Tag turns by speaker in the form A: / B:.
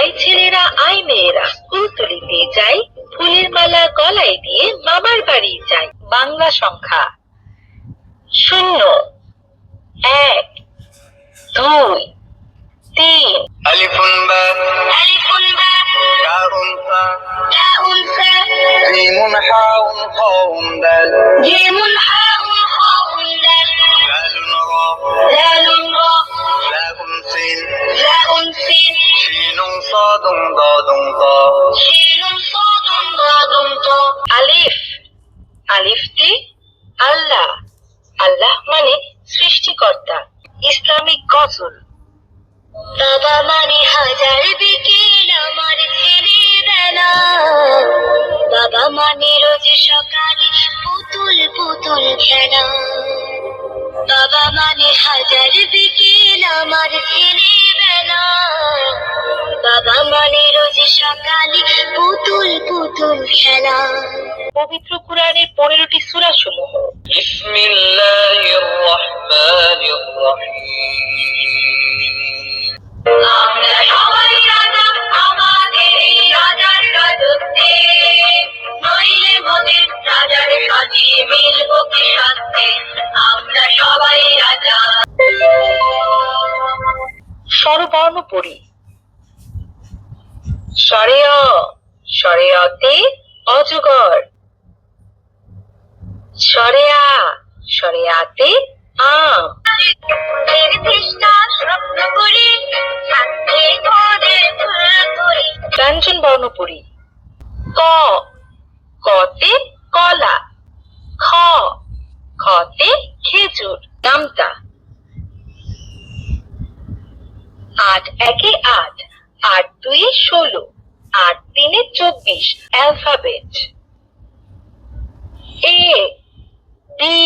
A: I ছেলেরা I মেয়েরা ফুল তুলিতে যাই ফুলের মালা গলায় দিয়ে মামার বাড়ি যাই। বাংলা সংখ্যা শূন্য এক দুই তিন। আলিফুন
B: হা صاد ضاد طاء
A: شين صاد ضاد طاء আলিফ আলিফটি আল্লাহ আল্লাহ মানে সৃষ্টিকর্তা ইসলামিক গজল বাবা মানে হাজার বিকেল আমার ছেলেবেলা বাবা মানে রোজ সকালে পুতুল পুতুল খেলা বাবা মানে হাজার বিকেল রোজ সকালে পুতুল পুতুল খেলা। পবিত্র কোরআনের পনেরোটি সূরা সমূহ বিসমিল্লাহির রহমানির রহিম। স্বরে অ অজগর। স্বরে আতে আম। ক, কতে কলা। খ, খতে খেজুর নামতা আট একে আট আট দুই ষোলো। আট তিনে চব্বিশ অ্যালফাবেট এ বি